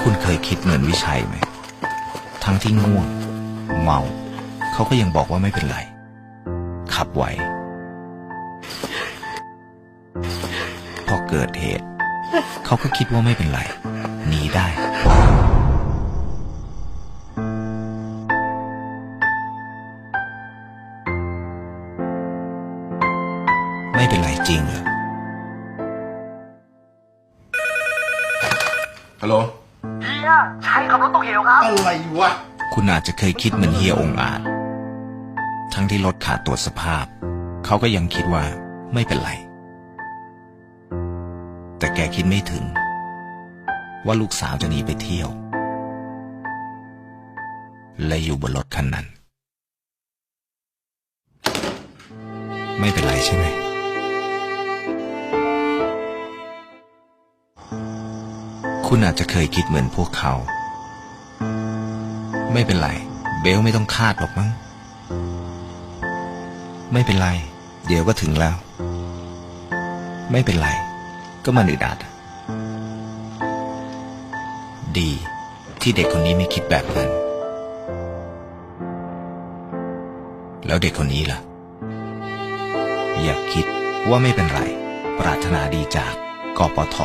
คุณเคยคิดเหมือนวิชัยไหม ทั้งที่ง่วง เมา เขาก็ยังบอกว่าไม่เป็นไร ขับไหว พอเกิดเหตุ เขาก็คิดว่าไม่เป็นไร หนีได้ ไม่เป็นไรจริงเหรอ ฮัลโหลเฮียใช่ขับรถตกเหวครับ อะไรวะ คุณอาจจะเคยคิดเหมือนเฮียองค์อาจ ทั้งที่รถขาดตรวจสภาพ เขาก็ยังคิดว่าไม่เป็นไร แต่แกคิดไม่ถึง ว่าลูกสาวจะหนีไปเที่ยว และอยู่บนรถคันนั้น ไม่เป็นไรใช่ไหม คุณอาจจะเคยคิดเหมือนพวกเขา ไม่เป็นไร เบลไม่ต้องคาดหรอกมั้ง ไม่เป็นไร เดี๋ยวก็ถึงแล้ว ไม่เป็นไร ก็มันอึดอัดดีที่เด็กคนนี้ไม่คิดแบบนั้น แล้วเด็กคนนี้ล่ะ อย่าคิดว่าไม่เป็นไร ปรารถนาดีจากกปท